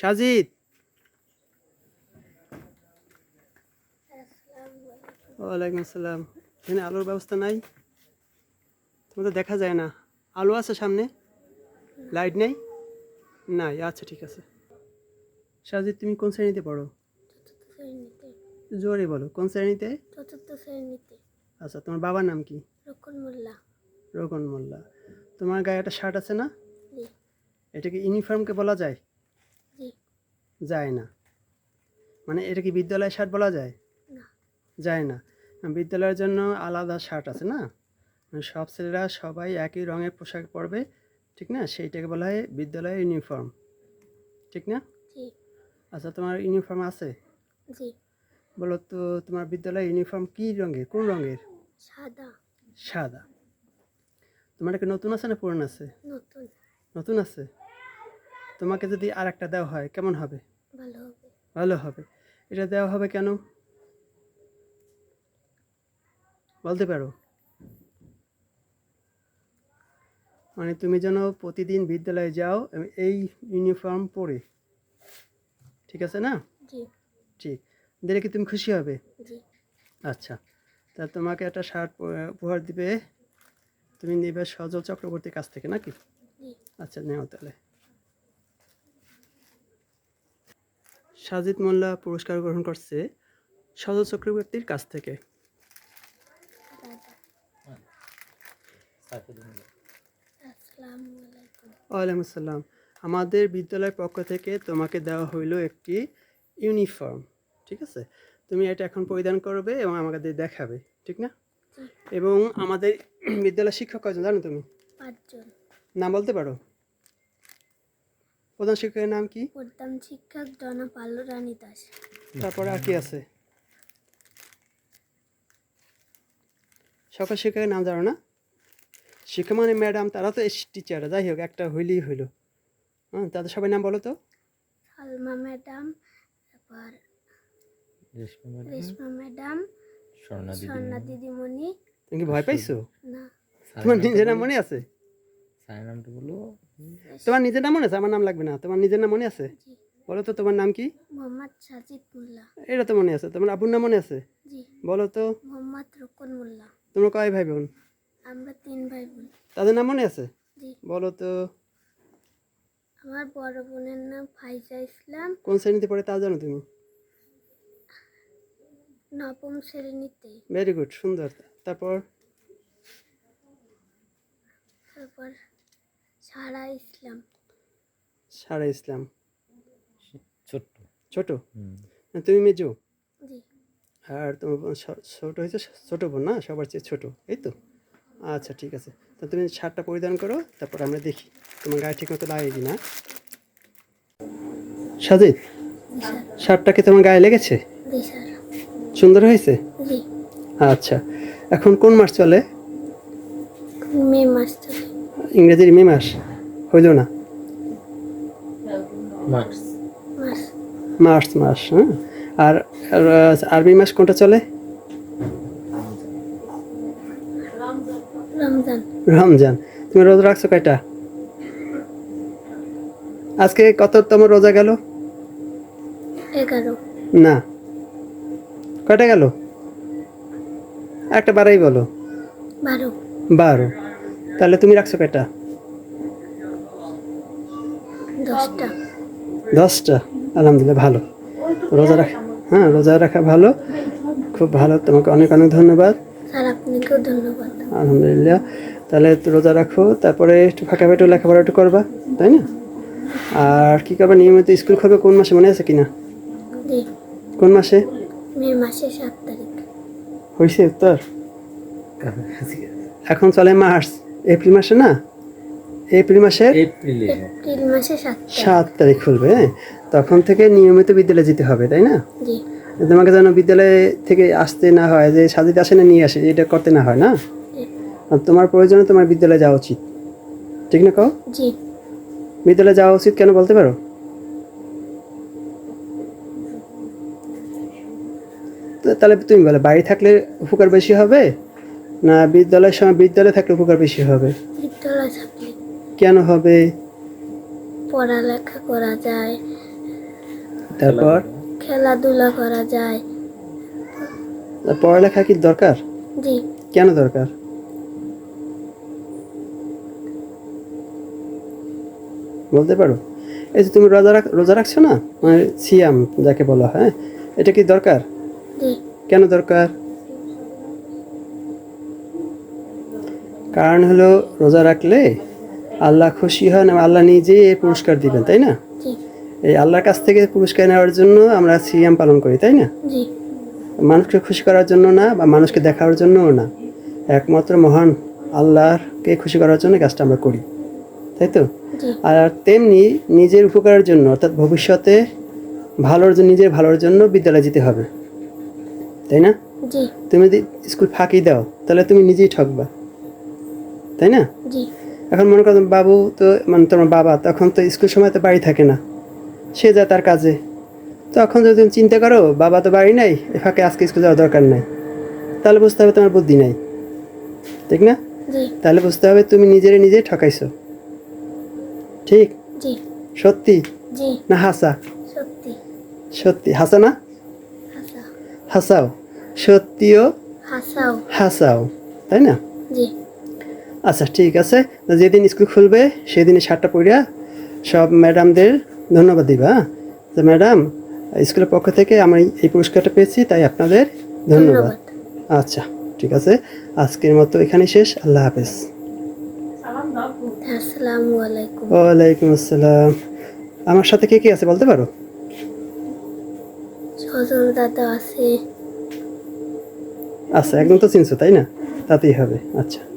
সাজিদ। ওয়ালাইকুম আসসালাম। এখানে আলোর ব্যবস্থা নাই? তোমাদের দেখা যায় না। আলো আছে সামনে? লাইট নেই? নাই আচ্ছা ঠিক আছে। সাজিদ তুমি কোন শ্রেণীতে পড়ো? জোরে বলো কোন শ্রেণীতে? চতুর্থ শ্রেণীতে। আচ্ছা তোমার বাবার নাম কি? রক্ষণ মোল্লা। রোকন মোল্লা। তোমার গায়ে একটা শার্ট আছে না? এটাকে ইউনিফর্মকে বলা যায়? যায় না। মানে এটা কি বিদ্যালয়ের শার্ট বলা যায়? যায় না। বিদ্যালয়ের জন্য আলাদা শার্ট আছে না? মানে সব ছেলেরা সবাই একই রঙের পোশাক পরবে ঠিক না? সেইটাকে বলা হয় বিদ্যালয়ের ইউনিফর্ম। ঠিক না? আচ্ছা তোমার ইউনিফর্ম আছে? বলো তো তোমার বিদ্যালয়ের ইউনিফর্ম কী রঙের কোন রঙের? সাদা। সাদা। তোমার একটা নতুন আছে না পুরনো আছে? নতুন। নতুন আছে? তোমাকে যদি আর একটা দেওয়া হয় কেমন হবে? ভালো হবে। ভালো হবে। এটা দেওয়া হবে কেন? বলতে পারো। মানে তুমি যেন প্রতিদিন বিদ্যালয়ে যাও এই ইউনিফর্ম পরে। ঠিক আছে না? ঠিক দিলে কি তুমি খুশি হবে? আচ্ছা। তা তোমাকে একটা শার্ট উপহার দিবে। তুমি নেবে সজল চক্রবর্তীর কাছ থেকে নাকি? আচ্ছা নেও তাহলে। সাজিদ মোল্লা পুরস্কার গ্রহণ করছে সজল চক্রবর্তীর কাছ থেকে। ওয়ালাইকুম আসসালাম। আমাদের বিদ্যালয়ের পক্ষ থেকে তোমাকে দেওয়া হইল একটি ইউনিফর্ম ঠিক আছে? তুমি এটা এখন পরিধান করবে এবং আমাকে দিয়ে দেখাবে ঠিক না? এবং আমাদের বিদ্যালয়ের শিক্ষক কয়জন জানো তুমি? পাঁচজন। নাম বলতে পারো? প্রধান শিক্ষকের নাম কি? প্রধান শিক্ষক জনা পাল্লু রানী দাস। তারপরে আর কি আছে? সকল শিক্ষকের নাম জানো না? শিক্ষা মানে ম্যাডাম তারা তো টিচার যাই হোক একটা হইলেই হইল। হ্যাঁ তাদের সবাই নাম বলো তো। সালমা ম্যাডাম তারপর রেশমা ম্যাডাম স্বর্ণা দিদিমণি। তুমি কি ভয় পাইছো? না। তোমার নিজের নাম মনে আছে? স্যারের নামটা বলো। তোমার নিজের নাম মনে আছে? আমার নাম লাগবে না। তোমার নিজের নাম মনে আছে? বলো তো তোমার নাম কি? মোহাম্মদ সাজিদ মোল্লা। এটা তো মনে আছে। তোমার আব্বুর নাম মনে আছে? জি। বলো তো। মোহাম্মদ রক্ষণ মোল্লা। তোমরা কয় ভাই বোন আমরা তিন ভাই বোন তাদের নাম মনে আছে? জি। বলো তো। আমার বড় বোনের নাম ফাইজা ইসলাম। কোন শ্রেণীতে পড়ে তা জানো তুমি? নবম শ্রেণীতে। ভেরি গুড সুন্দর। তারপর? তারপর সারা ইসলাম। সারা ইসলাম। ছোট্ট। ছোট? তুমি মেজো? আর তোমার ছোট হয়েছে ছোটো বোন না? সবার চেয়ে ছোটো এই তো? আচ্ছা ঠিক আছে। তা তুমি শার্টটা পরিধান করো তারপর আমরা দেখি। তোমার গায়ে ঠিক মতো লাগে কি না সাজিদ শার্টটা কি তোমার গায়ে লেগেছে? সুন্দর হয়েছে? আচ্ছা এখন কোন মাস চলে? মে মাস চলে। ইংরেজির মে মাস। হইল না? মার্চ। মাস হ্যাঁ? আর আর, আরবি মাস কোনটা চলে? রমজান। রমজান। তুমি রোজা রাখছো কয়টা? আজকে কততম রোজা গেল? না। কয়টা গেল? একটা বারাই বলো। বারো। বারো। তাহলে তুমি রাখছো কয়টা? দশটা। আলহামদুলিল্লাহ ভালো। রোজা রাখা হ্যাঁ রোজা রাখা ভালো। খুব ভালো তোমাকে অনেক অনেক ধন্যবাদ। আলহামদুলিল্লাহ। তাহলে রোজা রাখো তারপরে একটু ফাঁকা পেটে লেখাপড়া একটু করবা তাই না? আর কি করবা নিয়মিত স্কুল খুলবে কোন মাসে মনে আছে কিনা? কোন মাসে? মে মাসের সাত তারিখ। হয়েছে উত্তর? এখন চলে মার্চ এপ্রিল মাসে না? এপ্রিল মাসের? এপ্রিল। মাসে সাত তারিখ। খুলবে হ্যাঁ? তখন থেকে নিয়মিত বিদ্যালয়ে যেতে হবে তাই না? তোমাকে যেন বিদ্যালয়ে থেকে আসতে না হয় যে সাজিতে আসে না নিয়ে আসে এটা করতে না হয় না? তোমার প্রয়োজনে তোমার বিদ্যালয়ে যাওয়া উচিত। ঠিক না কও? বিদ্যালয়ে যাওয়া উচিত কেন বলতে পারো? তো তাহলে তুমি বলো বাড়ি থাকলে উপকার বেশি হবে? না বিদ্যালয়ের সময় বিদ্যালয়ে থাকলে উপকার বেশি হবে? কেন হবে? পড়ালেখা করা যায়। তারপর? খেলাধুলা করা যায়। পড়ালেখা কি দরকার? জি। কেন দরকার? বলতে পারো। এই যে তুমি রোজা রাখ রোজা রাখছো না? মানে সিয়াম যাকে বলা হয়? এটা কি দরকার? কেন দরকার? কারণ হলো রোজা রাখলে আল্লাহ খুশি হন এবং আল্লাহ নিজেই এই পুরস্কার দিবেন তাই না? এই আল্লাহর কাছ থেকে পুরস্কার নেওয়ার জন্য আমরা সিয়াম পালন করি তাই না? মানুষকে খুশি করার জন্য না বা মানুষকে দেখার জন্যও না। একমাত্র মহান আল্লাহকে খুশি করার জন্য কাজটা আমরা করি তাই তো? আর তেমনি নিজের উপকারের জন্য অর্থাৎ ভবিষ্যতে ভালোর জন্য নিজের ভালোর জন্য বিদ্যালয়ে যেতে হবে তাই না? তুমি যদি স্কুল ফাঁকি দাও তাহলে তুমি নিজেই ঠকবা তাই না? জি। এখন মনে করো বাবু তো মানে তোমার বাবা তখন তো স্কুল সময় তো বাড়ি থাকে না। সে যায় তার কাজে। তখন যদি তুমি চিন্তা করো বাবা তো বাড়ি নাই এ ফাঁকে আজকে স্কুল যাওয়ার দরকার নাই। তাহলে বুঝতে হবে তোমার বুদ্ধি নাই। ঠিক না? তাহলে বুঝতে হবে তুমি নিজেরে নিজে ঠকাইছো। ঠিক? সত্যি? না হাসা? সত্যি। হাসা না? হাসাও। সত্যিও হাসাও। হাসাও। তাই না? জি। আচ্ছা ঠিক আছে। তো যেদিন স্কুল খুলবে সেদিন শার্টটা পড়িয়া সব ম্যাডামদের ধন্যবাদ দিবা হ্যাঁ? যে ম্যাডাম স্কুলের পক্ষ থেকে আমি এই পুরস্কারটা পেয়েছি তাই আপনাদের ধন্যবাদ। আচ্ছা ঠিক আছে। আজকের মতো এখানে শেষ। আল্লাহ হাফেজ। ওয়ালাইকুম আসসালাম। আমার সাথে কে কে আছে বলতে পারো? সজল দাদা আছে। আচ্ছা একদম তো চিনছো তাই না? তাতেই হবে। আচ্ছা।